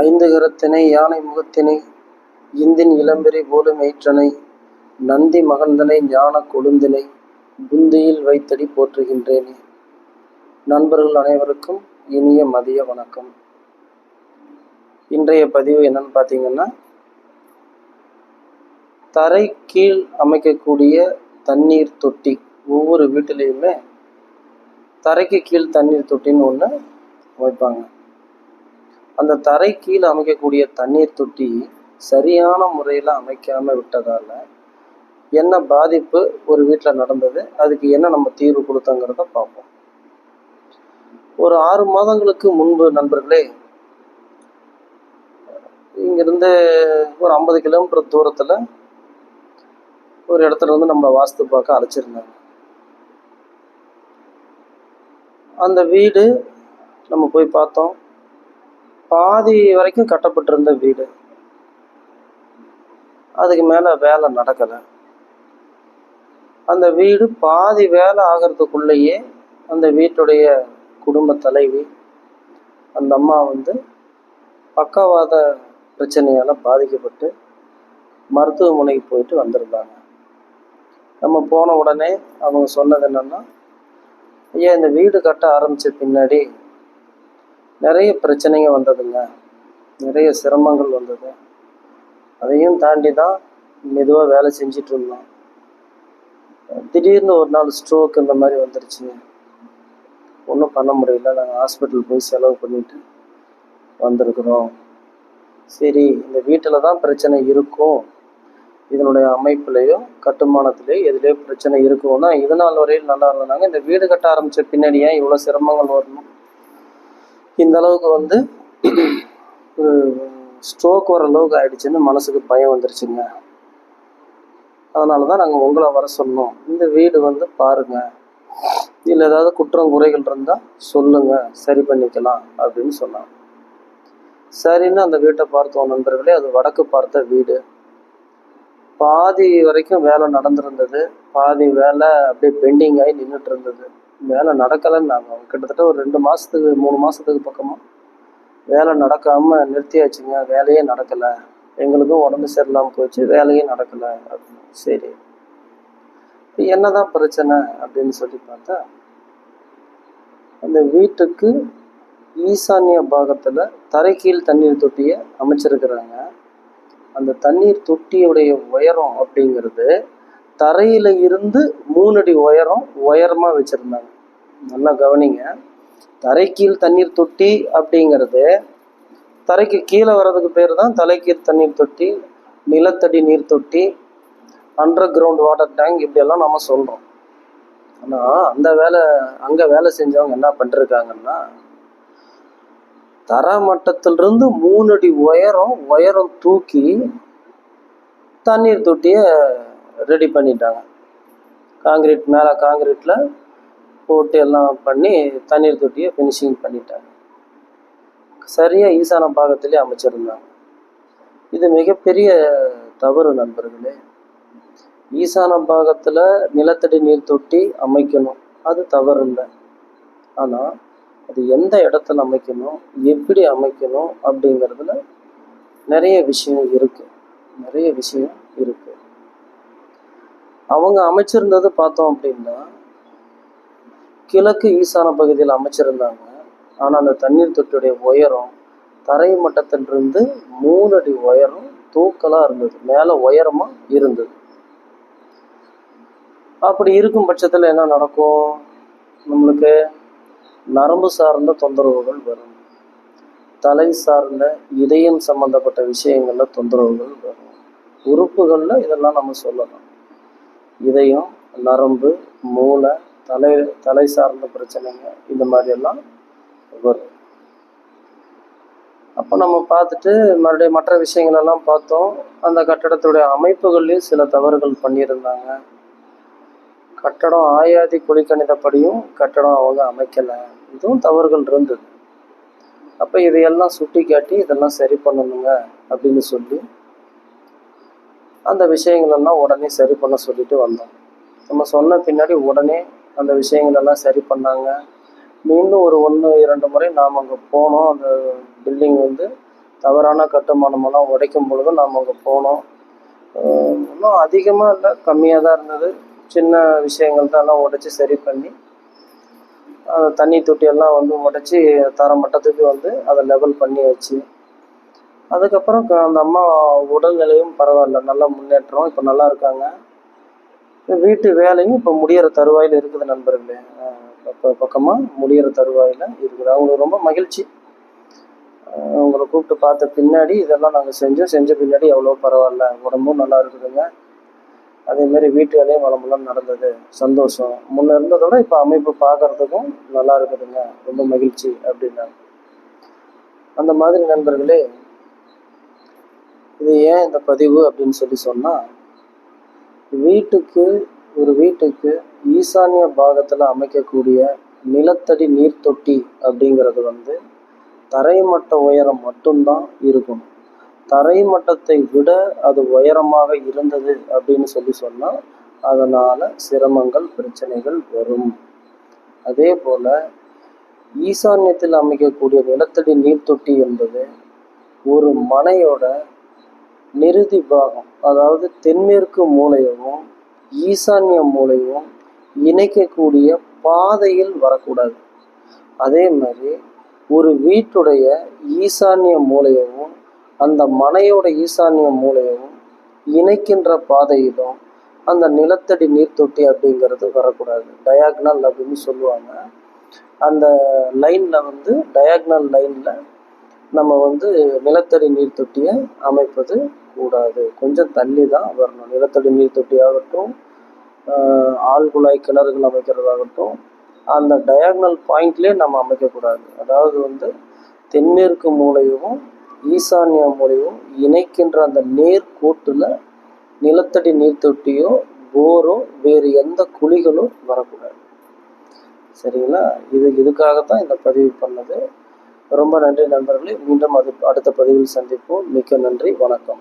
ஐந்து கரத்தினை யானை முகத்தினை இந்தின் இளம்பெறை போலும் எயிற்றனை நந்தி மகந்தனை ஞான கொழுந்தினை புந்தியில் வைத்தடி போற்றுகின்றேனே. நண்பர்கள் அனைவருக்கும் இனிய மதிய வணக்கம். இன்றைய பதிவு என்னன்னு பார்த்தீங்கன்னா தரை கீழ் அமைக்கக்கூடிய தண்ணீர் தொட்டி ஒவ்வொரு வீட்டிலையுமே தரைக்கு கீழ் தண்ணீர் தொட்டின்னு ஒன்று அமைப்பாங்க. அந்த தரை கீழே அமைக்கக்கூடிய தண்ணீர் தொட்டி சரியான முறையில் அமைக்காமல் விட்டதால என்ன பாதிப்பு ஒரு வீட்டில் நடந்தது அதுக்கு என்ன நம்ம தீர்வு கொடுத்தோங்கிறத பார்ப்போம். ஒரு ஆறு மாதங்களுக்கு முன்பு நண்பர்களே இங்கிருந்து ஒரு ஐம்பது கிலோமீட்டர் தூரத்தில் ஒரு இடத்துல வந்து நம்மளை வாஸ்து பார்க்க அழைச்சிருந்தாங்க. அந்த வீடு நம்ம போய் பார்த்தோம். பாதி வரைக்கும் கட்டப்பட்டிருந்த வீடு. அதுக்கு மேலே வேலை நடக்கலை. அந்த வீடு பாதி வேலை ஆகிறதுக்குள்ளேயே அந்த வீட்டுடைய குடும்ப தலைவி அந்த அம்மா வந்து பக்கவாத பிரச்சனையால் பாதிக்கப்பட்டு மருத்துவமனைக்கு போயிட்டு வந்திருந்தாங்க. நம்ம போன உடனே அவங்க சொன்னது என்னென்னா ஐயா இந்த வீடு கட்ட ஆரம்பித்த பின்னாடி நிறைய பிரச்சனைங்க வந்ததுங்க. நிறைய சிரமங்கள் வந்தது. அதையும் தாண்டி தான் மெதுவாக வேலை செஞ்சிட்டு இருந்தோம். திடீர்னு ஒரு நாள் ஸ்ட்ரோக் இந்த மாதிரி வந்துருச்சு. ஒன்றும் பண்ண முடியல. நாங்கள் ஹாஸ்பிட்டல் போய் செலவு பண்ணிட்டு வந்திருக்கிறோம். சரி இந்த வீட்டில் தான் பிரச்சனை இருக்கும். இதனுடைய அமைப்புலேயோ கட்டுமானத்திலேயோ எதுலேயோ பிரச்சனை இருக்கும்னா இது நாள் வரையில் நல்லா இருந்தாங்க. இந்த வீடு கட்ட ஆரம்பித்த பின்னாடி ஏன் இவ்வளோ சிரமங்கள் வரணும்? இந்த அளவுக்கு வந்து ஸ்ட்ரோக் வர அளவுக்கு ஆயிடுச்சுன்னு மனசுக்கு பயம் வந்துருச்சுங்க. அதனால தான் நாங்கள் உங்களை வர சொன்னோம். இந்த வீடு வந்து பாருங்கள் இதில் ஏதாவது குற்றம் குறைகள் இருந்தால் சொல்லுங்கள் சரி பண்ணிக்கலாம் அப்படின்னு சொன்னாங்க. சரின்னு அந்த வீட்டை பார்த்தோம் நண்பர்களே. அது வடக்கு பார்த்த வீடு. பாதி வரைக்கும் வேலை நடந்திருந்தது. பாதி வேலை அப்படியே பெண்டிங் ஆகி நின்றுட்டு இருந்தது. வேலை நடக்கலைன்னு நாங்கள் கிட்டத்தட்ட ஒரு ரெண்டு மாதத்துக்கு மூணு மாதத்துக்கு பக்கமாக வேலை நடக்காமல் நிறுத்தியாச்சுங்க. வேலையே நடக்கலை. எங்களுக்கும் உடம்பு சரியில்லாமல் போச்சு. வேலையே நடக்கலை. அப்படின்னு சரி. இப்போ என்னதான் பிரச்சனை அப்படின்னு சொல்லி பார்த்தா அந்த வீட்டுக்கு ஈசானிய பாகத்தில் தரைக்கீழ் தண்ணீர் தொட்டியை அமைச்சிருக்கிறாங்க. அந்த தண்ணீர் தொட்டியுடைய உயரம் அப்படிங்கிறது தரையில இருந்து மூணு அடி உயரம் உயரமாக வச்சிருந்தாங்க. நல்லா கவனிங்க. தரைக்கீழ் தண்ணீர் தொட்டி அப்படிங்கிறது தரைக்கு கீழே வர்றதுக்கு பேர் தான் தலைக்கீழ் தண்ணீர் தொட்டி நிலத்தடி நீர் தொட்டி அண்டர் கிரவுண்ட் வாட்டர் டேங்க் இப்படியெல்லாம் நம்ம சொல்கிறோம் ஆனால் அந்த வேலை அங்கே வேலை செஞ்சவங்க என்ன பண்ணிருக்காங்கன்னா தரமட்டத்திலிருந்து மூணு அடி உயரம் உயரம் தூக்கி தண்ணீர் தொட்டியை ரெடி பண்ணிட்டாங்க. காங்கிரீட் மேலே காங்கிரீட்டில் போட்டு எல்லாம் பண்ணி தண்ணீர் தொட்டியை ஃபினிஷிங் பண்ணிட்டாங்க. சரியாக ஈசான பாகத்திலே அமைச்சிருந்தாங்க. இது மிகப்பெரிய தவறு நண்பர்களே. ஈசான பாகத்தில் நிலத்தடி நீர் தொட்டி அமைக்கணும். அது தவறு இல்லை ஆனால் அது எந்த இடத்துல அமைக்கணும் எப்படி அமைக்கணும் அப்படிங்கிறதுல நிறைய விஷயம் இருக்கு. நிறைய விஷயம் இருக்கு. அவங்க அமைச்சிருந்தது பார்த்தோம் அப்படின்னா கிழக்கு ஈசான பகுதியில் அமைச்சிருந்தாங்க. ஆனால் அந்த தண்ணீர் தொட்டியுடைய உயரம் தரை மட்டத்திலிருந்து மூணு அடி உயரம் தூக்கலாக இருந்தது. மேலே உயரமாக இருந்தது. அப்படி இருக்கும் பட்சத்தில் என்ன நடக்கும்? நம்மளுக்கு நரம்பு சார்ந்த தொந்தரவுகள் வரும். தலை சார்ந்த இதயம் சம்பந்தப்பட்ட விஷயங்களில் தொந்தரவுகள் வரும். உறுப்புகளில் இதெல்லாம் நம்ம சொல்லலாம். இதயம் நரம்பு மூளை தலை தலை சார்ந்த பிரச்சனைங்க இந்த மாதிரி எல்லாம் வரும். அப்போ நம்ம பார்த்துட்டு மறுபடியும் மற்ற விஷயங்களெல்லாம் பார்த்தோம். அந்த கட்டடத்துடைய அமைப்புகள்லேயும் சில தவறுகள் பண்ணியிருந்தாங்க. கட்டடம் ஆயாதி குழிக்கணிதப்படியும் கட்டடம் அவங்க அமைக்கலை. இதுவும் தவறுகள் இருந்தது. அப்போ இதையெல்லாம் சுட்டி காட்டி இதெல்லாம் சரி பண்ணணுங்க அப்படின்னு சொல்லி அந்த விஷயங்களெல்லாம் உடனே சரி பண்ண சொல்லிட்டு வந்தோம். நம்ம சொன்ன பின்னாடி உடனே அந்த விஷயங்களெல்லாம் சரி பண்ணாங்க. மீண்டும் ஒரு ஒன்று இரண்டு முறை நாம் அங்கே போனோம். அந்த பில்டிங் வந்து தவறான கட்டுமானமெல்லாம் உடைக்கும் பொழுது நாம் அங்கே போனோம். இன்னும் அதிகமாக இல்லை கம்மியாக தான் இருந்தது. சின்ன விஷயங்கள் தான் எல்லாம் உடைச்சி சரி பண்ணி தண்ணி தொட்டியெல்லாம் வந்து உடைச்சி தர மட்டத்துக்கு வந்து அதை லெவல் பண்ணி வச்சு. அதுக்கப்புறம் க- அந்த அம்மா உடல்நிலையும் பரவாயில்ல. நல்ல முன்னேற்றம் இப்போ நல்லா இருக்காங்க. வீட்டு வேலையும் இப்போ முடிகிற தருவாயில் இருக்குது நண்பர்களே. இப்போ பக்கமாக முடிகிற தருவாயில் இருக்குது. அவங்களுக்கு ரொம்ப மகிழ்ச்சி. உங்களை கூப்பிட்டு பார்த்த பின்னாடி இதெல்லாம் நாங்கள் செஞ்சோம். செஞ்ச பின்னாடி எவ்வளோ பரவாயில்ல. உடம்பும் நல்லா இருக்குதுங்க. அதேமாரி வீட்டு வேலையும் வளமெல்லாம் நடந்தது. சந்தோஷம். முன்னே இருந்ததோட இப்போ அமைப்பு பார்க்கறதுக்கும் நல்லா இருக்குதுங்க. ரொம்ப மகிழ்ச்சி அப்படின்னாங்க. அந்த மாதிரி நண்பர்களே இது ஏன் இந்த பதிவு அப்படின்னு சொல்லி சொன்னால் வீட்டுக்கு ஒரு வீட்டுக்கு ஈசானிய பாகத்தில் அமைக்கக்கூடிய நிலத்தடி நீர் தொட்டி அப்படிங்கிறது வந்து தரைமட்ட உயரம் மட்டும்தான் இருக்கும். தரைமட்டத்தை விட அது உயரமாக இருந்தது அப்படின்னு சொல்லி சொன்னால் அதனால் சிரமங்கள் பிரச்சனைகள் வரும். அதே போல் ஈசான்யத்தில் அமைக்கக்கூடிய நிலத்தடி நீர் தொட்டி என்பது ஒரு மனையோட நிறுதி பாகம் அதாவது தென்மேற்கு மூலையவும் ஈசான்ய மூலையும் இணைக்கக்கூடிய பாதையில் வரக்கூடாது. அதே மாதிரி ஒரு வீட்டுடைய ஈசான்ய மூலையவும் அந்த மனையோட ஈசான்ய மூலையவும் இணைக்கின்ற பாதையிலும் அந்த நிலத்தடி நீர் தொட்டி அப்படிங்கிறது வரக்கூடாது. டயாக்னல் அப்படின்னு சொல்லுவாங்க. அந்த லைனில் வந்து டயாக்னல் லைனில் நம்ம வந்து நிலத்தடி நீர் தொட்டியை அமைப்பது கூடாது. கொஞ்சம் தள்ளி தான் வரணும். நிலத்தடி நீர் தொட்டியாகட்டும் ஆழ்குழாய் கிணறுகள் அமைக்கிறதாகட்டும் அந்த டயாக்னல் பாயிண்ட்லேயே நம்ம அமைக்கக்கூடாது. அதாவது வந்து தென்மேற்கு மூலையும் ஈசான்ய மூலையும் இணைக்கின்ற அந்த நேர் கோட்டில் நிலத்தடி நீர் தொட்டியோ போரோ வேறு எந்த குழிகளும் வரக்கூடாது. சரிங்களா? இது இதுக்காகத்தான் இந்த பதிவு பண்ணது. ரொம்ப நன்றி நண்பர்களே. மீண்டும் அது அடுத்த பதிவில் சந்திப்போம். மிக்க நன்றி. வணக்கம்.